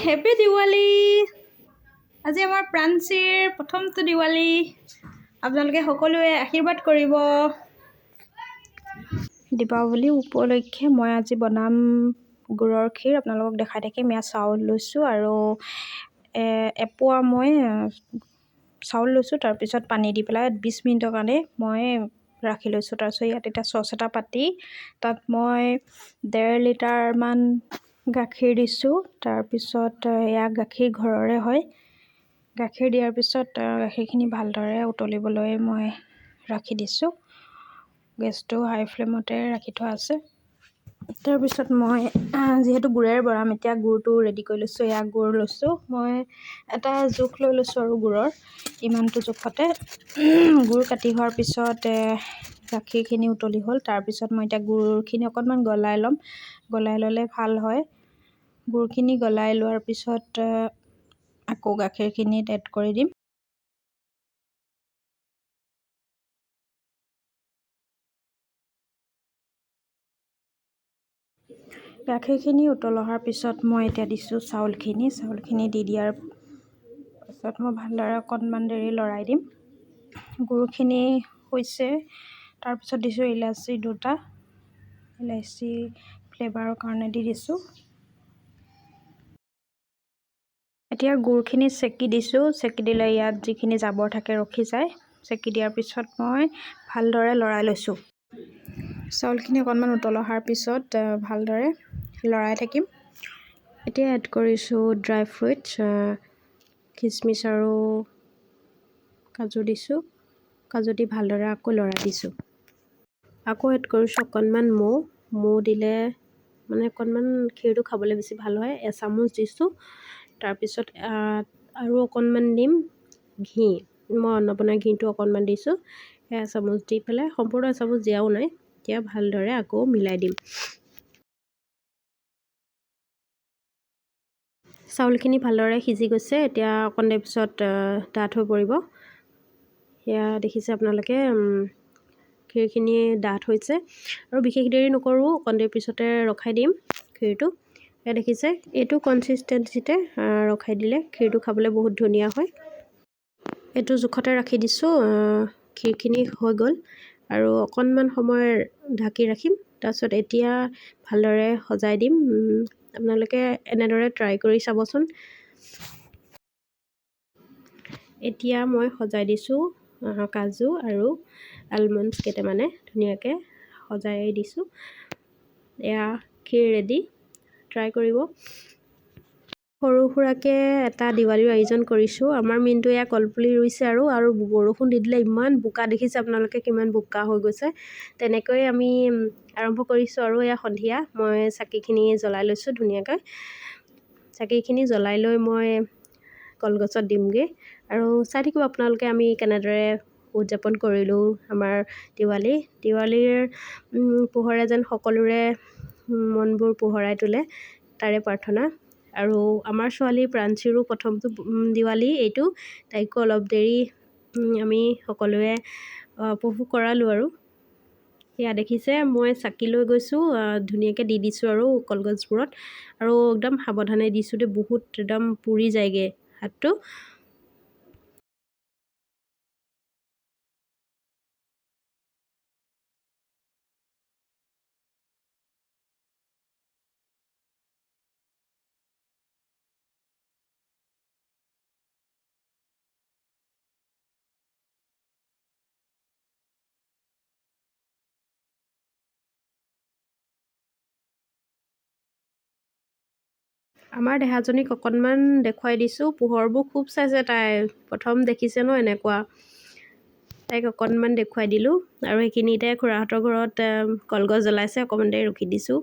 Happy Diwali আজি আমাৰ প্ৰাঞ্চীৰ প্ৰথমটো দিৱালী আপোনালোকে সকলোৱে আশীৰ্বাদ কৰিব। দীপাৱলী উপলক্ষে মই আজি বনাম গুড়ৰ ক্ষীৰ। আপোনালোকক দেখাই থাকিম ইয়াত চাউল লৈছোঁ আৰু এপোৱা মই চাউল লৈছোঁ। তাৰপিছত পানী দি পেলাই বিছ মিনিটৰ কাৰণে মই ৰাখি লৈছোঁ। তাৰপিছত ইয়াত এতিয়া চচ এটা পাতি। তাত মই ডেৰ লিটাৰমান গাখীৰ দিছোঁ তাৰপিছত এয়া গাখীৰ ঘৰৰে হয়। গাখীৰ দিয়াৰ পিছত গাখীৰখিনি ভালদৰে উতলিবলৈ মই ৰাখি দিছোঁ। গেছটো হাই ফ্লেমতে ৰাখি থোৱা আছে। তাৰপিছত মই যিহেতু গুড়েৰে বনাম এতিয়া গুড়টো ৰেডি কৰি লৈছোঁ এয়া গুড় লৈছোঁ। মই এটা জোখ লৈ লৈছোঁ আৰু গুড়ৰ ইমানটো জোখতে। গুড় কাটি হোৱাৰ পিছত গাখীৰখিনি উতলি হ'ল। তাৰপিছত মই এতিয়া গুড়খিনি অকণমান গলাই ল'ম। গলাই ল'লে ভাল হয়। গুড়খিনি গলাই লোৱাৰ পিছত আকৌ গাখীৰখিনিত এড কৰি দিম। গাখীৰখিনি উতল অহাৰ পিছত মই এতিয়া দিছোঁ চাউলখিনি। চাউলখিনি দি দিয়াৰ পাছত মই ভালদৰে অকণমান দেৰি লৰাই দিম। গুড়খিনি হৈছে। তাৰপিছত দিছোঁ ইলাচি দুটা। ইলাচি ফ্লেভাৰৰ কাৰণে দি দিছোঁ। এতিয়া গুড়খিনি চেকি দিছোঁ। চেকি দিলে ইয়াত যিখিনি জাবৰ থাকে ৰখি যায়। চেকি দিয়াৰ পিছত মই ভালদৰে লৰাই লৈছোঁ। চাউলখিনি অকণমান উতল অহাৰ পিছত ভালদৰে লৰাই থাকিম। এতিয়া এড কৰিছোঁ ড্ৰাই ফ্ৰুইটছ খিচমিচ আৰু কাজু দিছোঁ। কাজু দি ভালদৰে আকৌ লৰাই দিছোঁ। আকৌ এড কৰিছোঁ অকণমান মৌ। মৌ দিলে মানে অকণমান ক্ষীৰটো খাবলৈ বেছি ভাল হয় এচামুচ দিছোঁ। তাৰপিছত আৰু অকণমান দিম ঘি। মই অন্নপূৰ্ণা ঘিটো অকণমান দিছোঁ এচামুচ দি পেলাই সম্পূৰ্ণ এচামুচ দিয়াও নাই এতিয়া ভালদৰে আকৌ মিলাই দিম। চাউলখিনি ভালদৰে সিজি গৈছে এতিয়া অকণ দেৰি পিছত ডাঠ হৈ পৰিব। সেয়া দেখিছে আপোনালোকে ক্ষীৰখিনি ডাঠ হৈছে। আৰু বিশেষ দেৰি নকৰোঁ অকণ দেৰি পিছতে ৰখাই দিম ক্ষীৰটো। এয়া দেখিছে এইটো কনচিষ্টেঞ্চিতে ৰখাই দিলে ক্ষীৰটো খাবলৈ বহুত ধুনীয়া হয়। এইটো জোখতে ৰাখি দিছোঁ আ, ক্ষীৰখিনি হৈ গ'ল। আৰু অকণমান সময় ঢাকি ৰাখিম তাৰপিছত এতিয়া ভালদৰে সজাই দিম। আপোনালোকে এনেদৰে ট্ৰাই কৰি চাবচোন। এতিয়া মই সজাই দিছোঁ কাজু আৰু আলমণ্ডছ কেইটামানে ধুনীয়াকৈ সজাই দিছোঁ। এয়া ক্ষীৰ ৰেডি ট্ৰাই কৰিব। সৰু সুৰাকৈ এটা দিৱালীৰ আয়োজন কৰিছোঁ। আমাৰ মিণ্টু এয়া কলপুলি ৰুইছে আৰু আৰু বৰষুণ দি দিলে ইমান বোকা দেখিছে আপোনালোকে কিমান বোকা হৈ গৈছে। তেনেকৈ আমি আৰম্ভ কৰিছোঁ আৰু এয়া সন্ধিয়া। মই চাকিখিনি জ্বলাই লৈছোঁ ধুনীয়াকৈ। চাকিখিনি জ্বলাই লৈ মই কলগছত দিমগৈ। আৰু চাই থাকিব আপোনালোকে আমি কেনেদৰে উদযাপন কৰিলোঁ আমাৰ দিৱালী। দিৱালীৰ পোহৰে যেন সকলোৰে মনবোৰ পোহৰাই তোলে তাৰে প্ৰাৰ্থনা। আৰু আমাৰ ছোৱালী প্ৰাঞ্চীৰো প্ৰথমটো দিৱালী। এইটো তাইকো অলপ দেৰি আমি সকলোৱে উপভোগ কৰালোঁ আৰু। সেয়া দেখিছে মই চাকি লৈ গৈছোঁ ধুনীয়াকৈ দি দিছোঁ আৰু কলগছবোৰত। আৰু একদম সাৱধানে দিছোঁ দেই বহুত একদম পুৰি যায়গৈ হাতটো। আমাৰ দেহাজনীক অকণমান দেখুৱাই দিছোঁ। পোহৰবোৰ খুব চাইছে তাই প্ৰথম দেখিছে ন এনেকুৱা। তাইক অকণমান দেখুৱাই দিলোঁ আৰু সেইখিনিতে খুৰাহঁতৰ ঘৰত কলগছ জ্বলাইছে অকণমান দেৰি ৰখি দিছোঁ।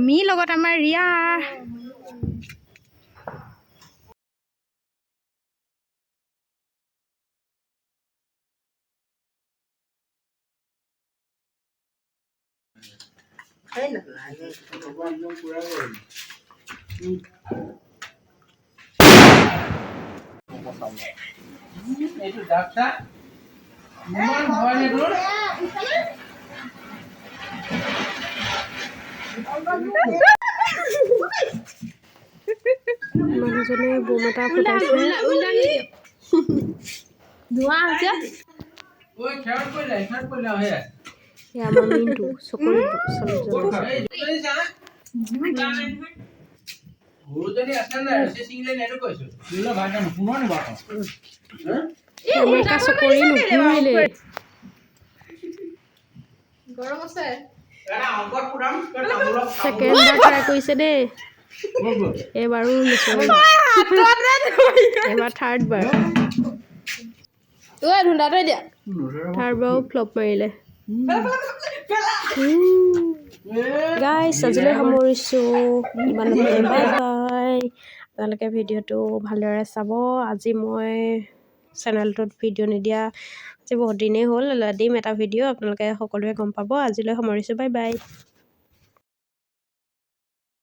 মি লগত আমাৰ Riya. Thế là lại đây. Itu daksa. Mana boleh dulu? মানুষজনে বোমাটা ফুটাইছে ধোঁৱা হৈছে সে আমার মিন্টু সকলের সেকেন্ড ট্ৰাই কৰিছে দেই এবাৰো এবাৰ থাৰ্ড বাৰ ঐ দিয়া। থাৰ্ড বাৰো ফ্লপ মাৰিলে গাইছ আজিলৈ সামৰিছোঁ। ইমানতে বাই বাই আপোনালোকে ভিডিঅ'টো ভালদৰে চাব। আজি মই চেনেলটোত ভিডিঅ' নিদিয়া। আজি বহুত দিনেই হ'ল দিম এটা ভিডিঅ' আপোনালোকে সকলোৱে গম পাব। আজিলৈ সামৰিছোঁ বাই বাই